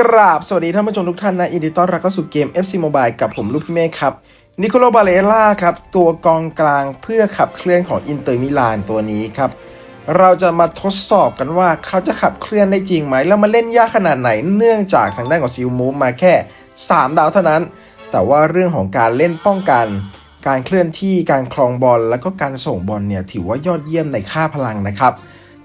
กราบ สวัสดีท่านผู้ชมทุกท่านนะยินดีต้อนรับเข้าสู่เกม FC Mobile กับผมลูกพี่เมฆครับนิโคโลบาเลล่าครับ ตัวกองกลางเพื่อขับเคลื่อนของอินเตอร์มิลานตัวนี้ครับ เราจะมาทดสอบกันว่าเขาจะขับเคลื่อนได้จริงไหม แล้วมาเล่นยากขนาดไหนเนื่องจากทางด้านของซิลมูฟมาแค่ 3 ดาวเท่านั้น แต่ว่าเรื่องของการเล่นป้องกัน การเคลื่อนที่การคลองบอลแล้วก็การส่งบอลเนี่ยถือว่ายอดเยี่ยมในค่าพลังนะครับ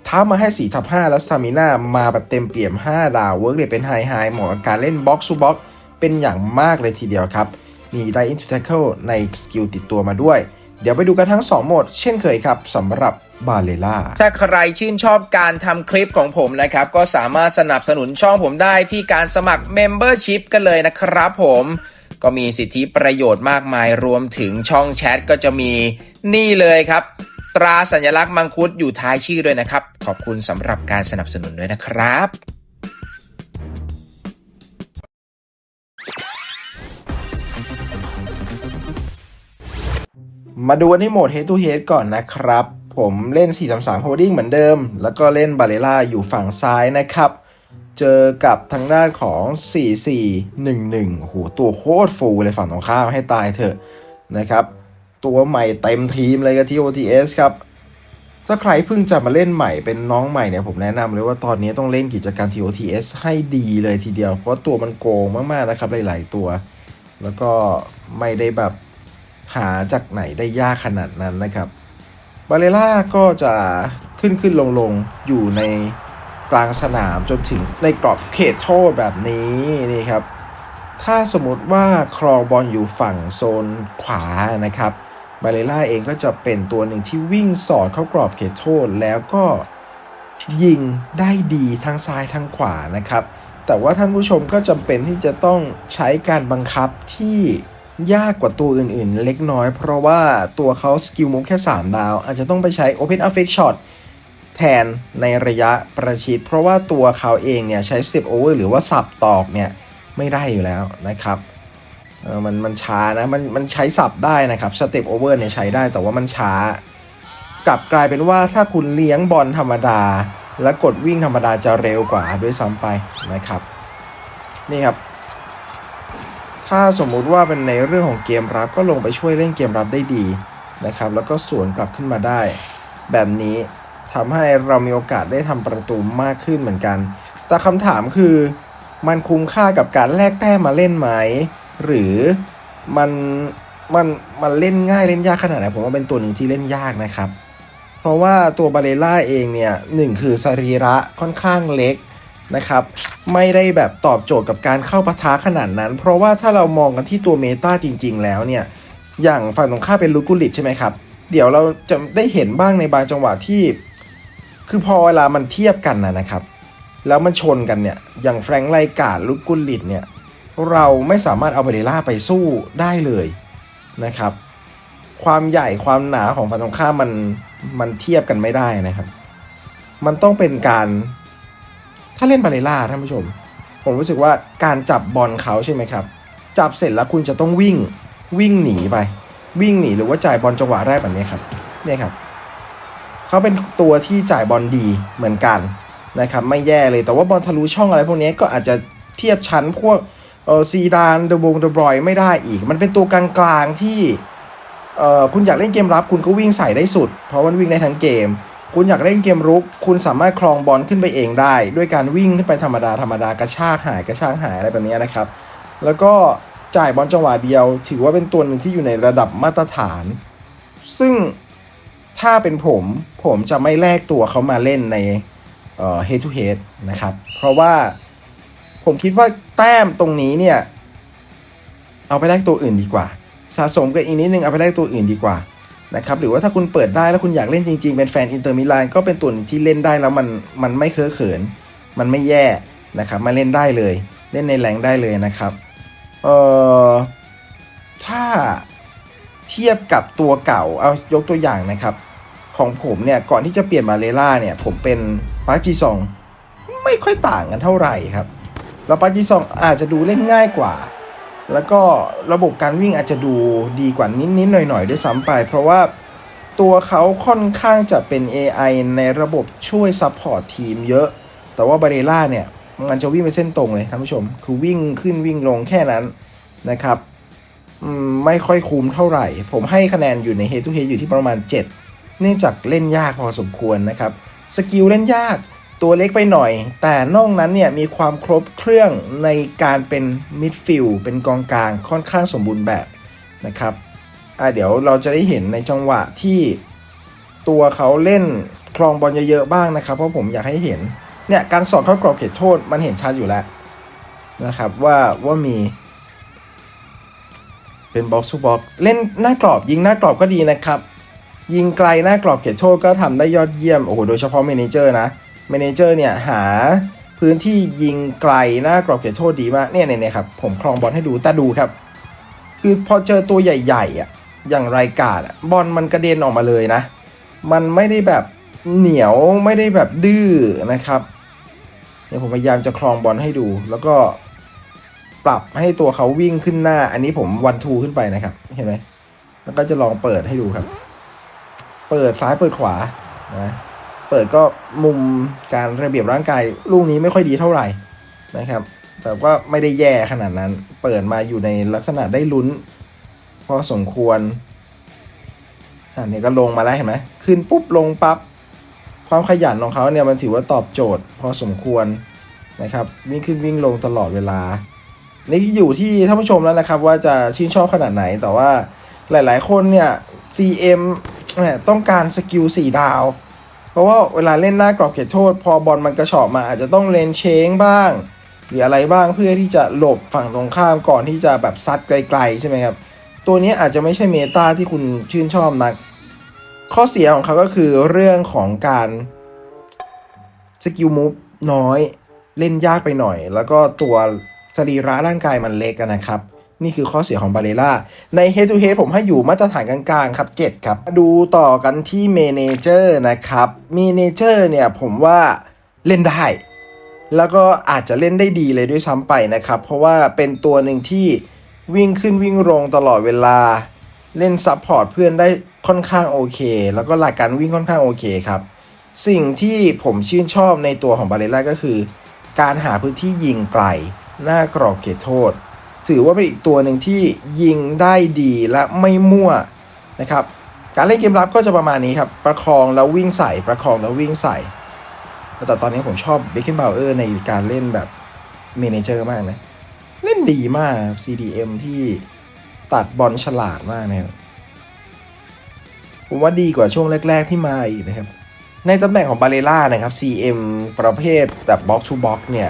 ท้ามาให้4ทับ5แล้วสตามิน่ามาแบบเต็มเปี่ยม 5 ดาวเวิร์กเรทเป็นไฮไฮเหมาะกับการเล่นบ็อกซ์ o ูบ็อกเป็นอย่างมากเลยทีเดียวครับ มีไดอินทูแท c เคิลในสกิลติดตัวมาด้วย เดี๋ยวไปดูกันทั้ง 2 โหมด เช่นเคยครับสำหรับบาเลล่าถ้าใครชื่นชอบการทำคลิปของผมนะครับ ก็สามารถสนับสนุนช่องผมได้ที่การสมัคร Membership กันเลยนะครับผมก็มีสิทธิประโยชน์มากมายรวมถึงช่องแชทก็จะมีนี่เลยครับ ราสัญลักษณ์มังคุดอยู่ท้ายชื่อด้วยนะครับ ขอบคุณสำหรับการสนับสนุนด้วยนะครับ มาดูกันที่โหมด Head to Head ก่อนนะครับ ผมเล่น 4-3-3 Holding เหมือนเดิม แล้วก็เล่นบาเลล่าอยู่ฝั่งซ้ายนะครับเจอกับทางด้านของ 4-4-1-1 โอ้โห ตัวโคตรฟูเลยฝั่งตรงข้ามให้ตายเถอะนะครับ ตัวใหม่เต็มทีมเลยกับที่ OTS ครับ ถ้าใครเพิ่งจะมาเล่นใหม่เป็นน้องใหม่เนี่ยผมแนะนำเลยว่าตอนนี้ต้องเล่นกิจการ TOTS ให้ดีเลยทีเดียว เพราะตัวมันโกงมากๆนะครับหลายๆตัว แล้วก็ไม่ได้แบบหาจากไหนได้ยากขนาดนั้นนะครับบาเลล่าก็จะขึ้นขึ้นลงลงอยู่ในกลางสนามจนถึงในกรอบเขตโทษแบบนี้นี่ครับ ถ้าสมมติว่าครองบอลอยู่ฝั่งโซนขวานะครับ บาเลล่าเองก็จะเป็นตัวหนึ่งที่วิ่งสอดเข้ากรอบเขตโทษ แล้วก็ยิงได้ดีทั้งซ้ายทั้งขวานะครับ แต่ว่าท่านผู้ชมก็จำเป็นที่จะต้องใช้การบังคับที่ยากกว่าตัวอื่นๆ เล็กน้อย เพราะว่าตัวเขาสกิลมุกแค่ 3 ดาว อาจจะต้องไปใช้ Open Affect Shot แทนในระยะประชิด เพราะว่าตัวเขาเองเนี่ยใช้ Step Over หรือว่าสับตอกเนี่ย ไม่ได้อยู่แล้วนะครับ เออมันมันช้านะมันมันใช้สับได้นะครับสเต็ปโอเวอร์เนี่ยใช้ได้แต่ว่ามันช้า กลับกลายเป็นว่าถ้าคุณเลี้ยงบอลธรรมดา และกดวิ่งธรรมดาจะเร็วกว่าด้วยซ้ำไปนะครับนี่ครับ ถ้าสมมุติว่าเป็นในเรื่องของเกมรับก็ลงไปช่วยเล่นเกมรับได้ดีนะครับ แล้วก็สวนกลับขึ้นมาได้ แบบนี้ทำให้เรามีโอกาสได้ทำประตูมากขึ้นเหมือนกัน แต่คำถามคือมันคุ้มค่ากับการแลกแต้มมาเล่นไหม หรือมันมันมันเล่นง่ายเล่นยากขนาดไหนผมว่าเป็นตัวหนึ่งที่เล่นยากนะครับ เพราะว่าตัวบาเลล่าเองเนี่ยหนึ่งคือสรีระค่อนข้างเล็กนะครับ ไม่ได้แบบตอบโจทย์กับการเข้าปะทะขนาดนั้น เพราะว่าถ้าเรามองกันที่ตัวเมตาจริง ๆ แล้วเนี่ยอย่างฝั่งตรงข้าเป็นลูกุลิตใช่ไหมครับ เดี๋ยวเราจะได้เห็นบ้างในบางจังหวะที่ คือพอเวลามันเทียบกันนะนะครับ แล้วมันชนกันเนี่ยอย่างแฟรงค์ไลกาดลูกุลิตเนี่ย เราไม่สามารถเอาบเลล่าไปสู้ได้เลยนะครับ ความใหญ่ความหนาของฝั่งตรงข้ามมันมันเทียบกันไม่ได้นะครับ มันต้องเป็นการ ถ้าเล่นบาเลล่าท่านผู้ชม ผมรู้สึกว่าการจับบอลเขาใช่ไหมครับ จับเสร็จแล้วคุณจะต้องวิ่งวิ่งหนีไป วิ่งหนีหรือว่าจ่ายบอลจังหวะแรกแบบนี้ครับเนี่ยครับเขาเป็นตัวที่จ่ายบอลดีเหมือนกันนะครับ ไม่แย่เลยแต่ว่าบอลทะลุช่องอะไรพวกนี้ก็อาจจะเทียบชั้นพวก เออซีดานเดบงเดบรอยไม่ได้อีก มันเป็นตัวกลางๆที่เออคุณอยากเล่นเกมรับคุณก็วิ่งใส่ได้สุด เพราะมันวิ่งได้ทั้งเกม คุณอยากเล่นเกมรุก คุณสามารถคลองบอลขึ้นไปเองได้ ด้วยการวิ่งขึ้นไปธรรมดาธรรมดากระชากหายกระชากหายอะไรแบบนี้นะครับ แล้วก็จ่ายบอลจังหวะเดียว ถือว่าเป็นตัวหนึ่งที่อยู่ในระดับมาตรฐาน ซึ่งถ้าเป็นผมผมจะไม่แลกตัวเขามาเล่นในเอ่อ head to head นะครับ เพราะว่า ผมคิดว่าแต้มตรงนี้เนี่ย เอาไปแลกตัวอื่นดีกว่า สะสมกันอีกนิดนึงเอาไปแลกตัวอื่นดีกว่านะครับหรือว่าถ้าคุณเปิดได้แล้วคุณอยากเล่นจริงๆ เป็นแฟนอินเตอร์มิลานก็เป็นตัวหนึงที่เล่นได้แล้วมันมันไม่เคอะเขิน มันไม่แย่นะครับมาเล่นได้เลย เล่นในแรงได้เลยนะครับเอ่อถ้าเทียบกับตัวเก่าเอายกตัวอย่างนะครับ ของผมเนี่ยก่อนที่จะเปลี่ยนมาเลล่าเนี่ย ผมเป็นปาจีซองไม่ค่อยต่างกันเท่าไหร่ครับ แล้วปาจีซองอาจจะดูเล่นง่ายกว่า แล้วก็ระบบการวิ่งอาจจะดูดีกว่านิดๆหน่อยๆด้วยซ้ำไป เพราะว่าตัวเขาค่อนข้างจะเป็น AI ในระบบช่วยซัพพอร์ตทีมเยอะ แต่ว่าบาเรล่าเนี่ย มันจะวิ่งเป็นเส้นตรงเลยท่านผู้ชม คือวิ่งขึ้นวิ่งลงแค่นั้นนะครับไม่ค่อยคุ้มเท่าไหร่ ผมให้คะแนนอยู่ใน Head to Head อยู่ที่ประมาณ 7 เนื่องจากเล่นยากพอสมควรนะครับ สกิลเล่นยาก ตัวเล็กไปหน่อย แต่นอกนั้นเนี่ยมีความครบเครื่องในการเป็นมิดฟิลด์เป็นกองกลางค่อนข้างสมบูรณ์แบบนะครับอะเดี๋ยวเราจะได้เห็นในจังหวะที่ตัวเขาเล่นคลองบอลเยอะๆบ้างนะครับ เพราะผมอยากให้เห็นเนี่ยการสอดเข้ากรอบเขตโทษมันเห็นชัดอยู่แล้วนะครับว่าว่ามี เป็นบ็อกซ์ o บ็อกเล่นหน้ากรอบยิงหน้ากรอบก็ดีนะครับ ยิงไกลหน้ากรอบเขตโทษก็ทำได้ยอดเยี่ยมโอ้โหโดยเฉพาะเมนเจอร์นะ เมเนเจอร์เนี่ยหาพื้นที่ยิงไกลหน้ากรอบเขตโทษดีมากเนี่ยเนี่ยครับผมคลองบอลให้ดูแต่ดูครับ คือพอเจอตัวใหญ่ๆอะอย่างไรกาดบอลมันกระเด็นออกมาเลยนะ มันไม่ได้แบบเหนียวไม่ได้แบบดื้อนะครับเดี๋ยวผมพยายามจะคลองบอลให้ดู แล้วก็ปรับให้ตัวเขาวิ่งขึ้นหน้า อันนี้ผมวันทูขึ้นไปนะครับ เห็นไหมแล้วก็จะลองเปิดให้ดูครับ เปิดซ้ายเปิดขวานะ เปิดก็มุมการระเบียบร่างกายลูกนี้ไม่ค่อยดีเท่าไหร่นะครับ แต่ก็ไม่ได้แย่ขนาดนั้น เปิดมาอยู่ในลักษณะได้ลุ้น พอสมควรอันนี้ก็ลงมาแล้วเห็นไหมขึ้นปุ๊บลงปับ๊บความขยันของเขาเนี่ยมันถือว่าตอบโจทย์ พอสมควรนะครับ วิ่งขึ้นวิ่งลงตลอดเวลา นี่อยู่ที่ท่านผู้ชมแล้วนะครับ ว่าจะชื่นชอบขนาดไหนแต่ว่าหลาย ๆ คนเนี่ย CM แหมต้องการสกิล4ดาว เพราะว่าเวลาเล่นหน้ากรอบเขตโทษ พอบอลมันกระชอกมาอาจจะต้องเลนเชงบ้าง หรืออะไรบ้างเพื่อที่จะหลบฝั่งตรงข้ามก่อนที่จะแบบซัดไกลๆใช่ไหมครับ ตัวนี้อาจจะไม่ใช่เมตาที่คุณชื่นชอบนัก ข้อเสียของเขาก็คือเรื่องของการสกิลมูฟน้อยเล่นยากไปหน่อย แล้วก็ตัวสรีระร่างกายมันเล็กนะครับ นี่คือข้อเสียของบาเลล่า ใน Head to Head ผมให้อยู่มาตรฐานกลางๆครับ 7 ครับ ดูต่อกันที่เมเนเจอร์นะครับเมเนเจอร์เนี่ยผมว่าเล่นได้ แล้วก็อาจจะเล่นได้ดีเลยด้วยซ้ำไปนะครับ เพราะว่าเป็นตัวหนึ่งที่วิ่งขึ้นวิ่งลงตลอดเวลา เล่นซับพอร์ตเพื่อนได้ค่อนข้างโอเค แล้วก็หลักการวิ่งค่อนข้างโอเคครับ สิ่งที่ผมชื่นชอบในตัวของบาเลล่าก็คือ การหาพื้นที่ยิงไกลหน้ากรอบเขตโทษ ถือว่าเป็นอีกตัวหนึ่งที่ยิงได้ดีและไม่มั่วนะครับ การเล่นเกมรับก็จะประมาณนี้ครับ ประคองแล้ววิ่งใส่ ประคองแล้ววิ่งใส่ แต่ตอนนี้ผมชอบเบคเกนบาวเออร์ในการเล่นแบบเมนเจอร์มากนะ เล่นดีมาก CDM ที่ตัดบอลฉลาดมากนะครับผมว่าดีกว่าช่วงแรก ๆ ที่มาอีกนะครับ ในตำแหน่งของบาเลล่านะครับ CM ประเภทแบบ Box to Box เนี่ย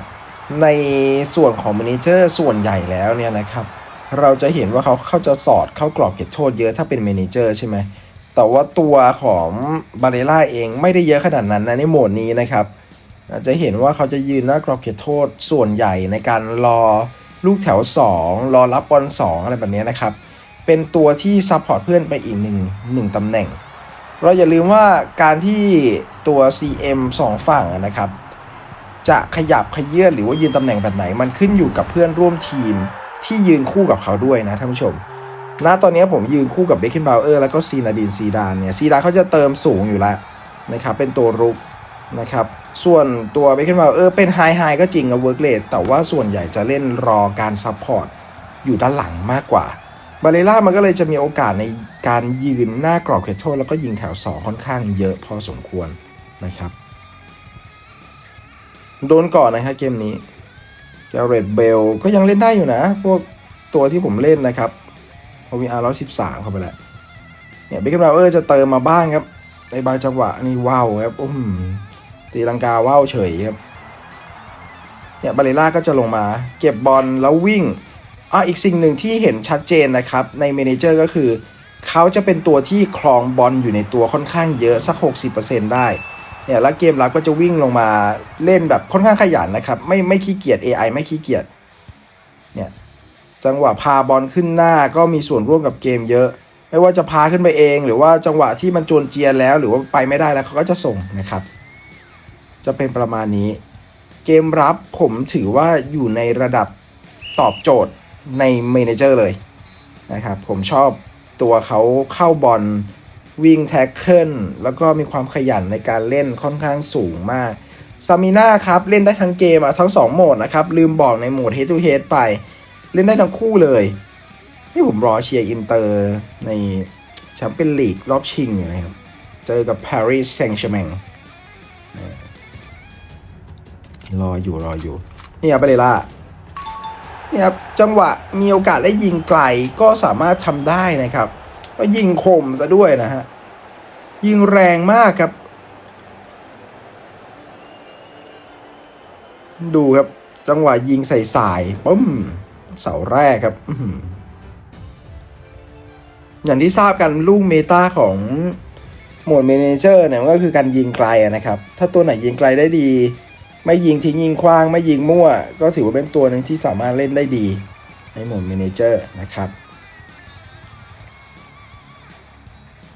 ในส่วนของ m ม n เจอร์ส่วนใหญ่แล้วเนี่ยนะครับ เราจะเห็นว่าเขาเขาจะสอดเข้ากรอบเขตโทษเยอะถ้าเป็น m ม n เจอร์ใช่ไหมแต่ว่าตัวของบาเลล่าเองไม่ได้เยอะขนาดนั้นนะในโหมดนี้นะครับจะเห็นว่าเขาจะยืนหน้ากรอบเขตโทษส่วนใหญ่ในการรอลูกแถว 2 รอรับบอล2 อะไรแบบนี้นะครับ เป็นตัวที่ซัพพอร์ตเพื่อนไปอีกหนึ่งหนึ่งตำแหน่ง เราอย่าลืมว่าการที่ตัว CM 2 ฝั่งนะครับ จะขยับขยื่นหรือว่ายืนตำแหน่งแบบไหน มันขึ้นอยู่กับเพื่อนร่วมทีมที่ยืนคู่กับเขาด้วยนะท่านผู้ชมณตอนนี้ผมยืนคู่กับเบคเคนบาวเออร์แล้วก็ซีนาดินซีดานเนี่ยซีดานเขาจะเติมสูงอยู่แล้วนะครับเป็นตัวรุกนะครับส่วนตัวเบคเคนบาวเออร์เป็นไฮไฮก็จริงกับเวิร์กเลดแต่ว่าส่วนใหญ่จะเล่นรอการซัพพอร์ตอยู่ด้านหลังมากกว่าบาเลล่ามันก็เลยจะมีโอกาสในการยืนหน้ากรอบเขตโทษแล้วก็ยิงแถว 2 ค่อนข้างเยอะพอสมควรนะครับ โดนก่อนนะครับเกมนี้เจเรตเบลก็ยังเล่นได้อยู่นะ พวกตัวที่ผมเล่นนะครับโอวีอาร์ร้อยสิบสามเข้าไปแล้วเนี่ยเบคแฮมราเออร์จะเติมมาบ้างครับ ในบางจังหวะนี่ว้าวครับอืมตีลังกาว้าวเฉยครับเนี่ยบาเลล่าก็จะลงมา เก็บบอลแล้ววิ่งอะอีกสิ่งหนึ่งที่เห็นชัดเจนนะครับ ในเมนเจอร์ก็คือ เขาจะเป็นตัวที่ครองบอลอยู่ในตัวค่อนข้างเยอะสัก 60%ได้ เนี่ยแล้วเกมรับก็จะวิ่งลงมาเล่นแบบค่อนข้างขยันนะครับ ไม่ไม่ขี้เกียจ AI ไม่ขี้เกียจเนี่ยจังหวะพาบอลขึ้นหน้าก็มีส่วนร่วมกับเกมเยอะ ไม่ว่าจะพาขึ้นไปเอง หรือว่าจังหวะที่มันจวนเจียแล้ว หรือว่าไปไม่ได้แล้วเขาก็จะส่งนะครับ จะเป็นประมาณนี้ เกมรับผมถือว่าอยู่ในระดับตอบโจทย์ในเมนเจอร์เลยนะครับผมชอบตัวเขาเข้าบอล วิ่งแท็กเกิลแล้วก็มีความขยันในการเล่นค่อนข้างสูงมากซามิน่าครับเล่นได้ทั้งเกมอะทั้ง 2 โหมดนะครับ ลืมบอกในโหมด head to head ไป เล่นได้ทั้งคู่เลยนี่ผมรอเชียร์อินเตอร์ในแชมเปี้ยนลีกรอบชิงอยู่นะครับ เจอกับ Paris Saint-Germain รออยู่รออยู่ นี่ครับเบเรล่าเนี่ยครับจังหวะมีโอกาสได้ยิงไกลก็สามารถทำได้นะครับ แล้วยิงคมซะด้วยนะฮะ ยิงแรงมากครับ ดูครับ จังหวะยิงใส่สายปุ้มเสาแรกครับอย่างที่ทราบกันลูกเมตาของโหมดเมเนเจอร์เนี่ยมันก็คือการยิงไกลนะครับ ถ้าตัวไหนยิงไกลได้ดี ไม่ยิงทิ้งยิงคว้าง ไม่ยิงมั่ว ก็ถือว่าเป็นตัวหนึ่งที่สามารถเล่นได้ดี ในโหมดเมเนเจอร์นะครับ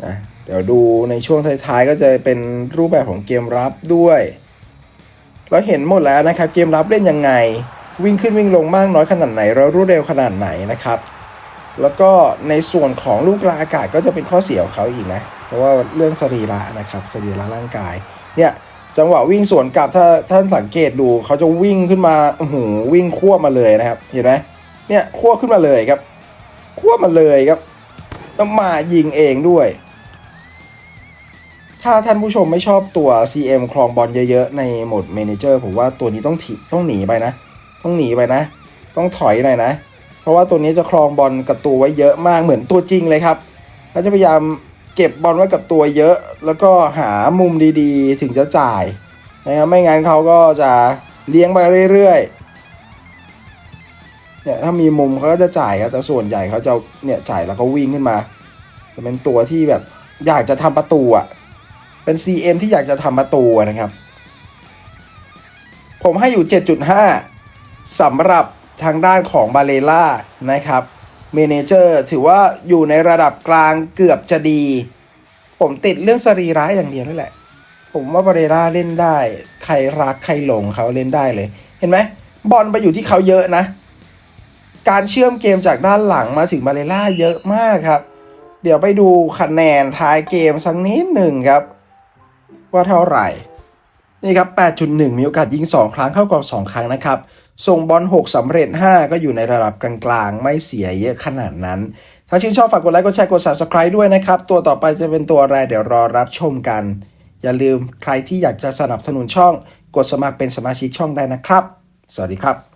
อะเดี๋ยวดูในช่วงท้ายๆ ก็จะเป็นรูปแบบของเกมรับด้วย เราเห็นหมดแล้วนะครับ เกมรับเล่นยังไง วิ่งขึ้นวิ่งลงมากน้อยขนาดไหนแล้วรวดเร็วขนาดไหนนะครับ แล้วก็ในส่วนของลูกกลางอากาศก็จะเป็นข้อเสียของเขาอีกนะ เพราะว่าเรื่องสรีระนะครับสรีระร่างกาย เนี่ยจังหวะวิ่งสวนกลับถ้าท่านสังเกตดูเขาจะวิ่งขึ้นมาโอ้โหวิ่งควมาเลยนะครับ เห็นไหมเนี่ยควขึ้นมาเลยครับควมาเลยครับต้องมายิงเองด้วย ถ้าท่านผู้ชมไม่ชอบตัว CM ครองบอลเยอะๆ ในโหมดเมนเจอร์ผมว่าตัวนี้ต้องถีต้องหนีไปนะ ต้องหนีไปนะ ต้องถอยหน่อยนะ เพราะว่าตัวนี้จะครองบอลกับตัวไว้เยอะมากเหมือนตัวจริงเลยครับเขาจะพยายามเก็บบอลไว้กับตัวเยอะ แล้วก็หามุมดีๆ ถึงจะจ่ายนะครับไม่งั้นเขาก็จะเลี้ยงไปเรื่อยๆเนี่ยถ้ามีมุมเขาก็จะจ่ายครับแต่ส่วนใหญ่เขาจะเนี่ยจ่ายแล้วก็วิ่งขึ้นมาจะเป็นตัวที่แบบอยากจะทำประตูอะ เป็น CM ที่อยากจะทำประตูนะครับ ผมให้อยู่ 7.5สำหรับทางด้านของบาเลล่านะครับเมเนเจอร์ถือว่าอยู่ในระดับกลางเกือบจะดี ผมติดเรื่องสรีระอย่างเดียวนั่นแหละ ผมว่าบาเลล่าเล่นได้ ใครรักใครหลงเขาเล่นได้เลย เห็นไหมบอลไปอยู่ที่เขาเยอะนะ การเชื่อมเกมจากด้านหลังมาถึงบาเลล่าเยอะมากครับ เดี๋ยวไปดูคะแนนท้ายเกมสักนิดหนึ่งครับ ว่าเท่าไหร่ นี่ครับ 8.1 มีโอกาสยิง 2 ครั้งเข้ากรอบ 2 ครั้งนะครับ ส่งบอล 6สำเร็จ 5 ก็อยู่ในระดับกลางๆ ไม่เสียเยอะขนาดนั้น ถ้าชื่นชอบฝากกดไลค์ กดแชร์ กด Subscribe ด้วยนะครับ ตัวต่อไปจะเป็นตัวอะไรเดี๋ยวรอรับชมกัน อย่าลืมใครที่อยากจะสนับสนุนช่อง กดสมัครเป็นสมาชิกช่องได้นะครับ สวัสดีครับ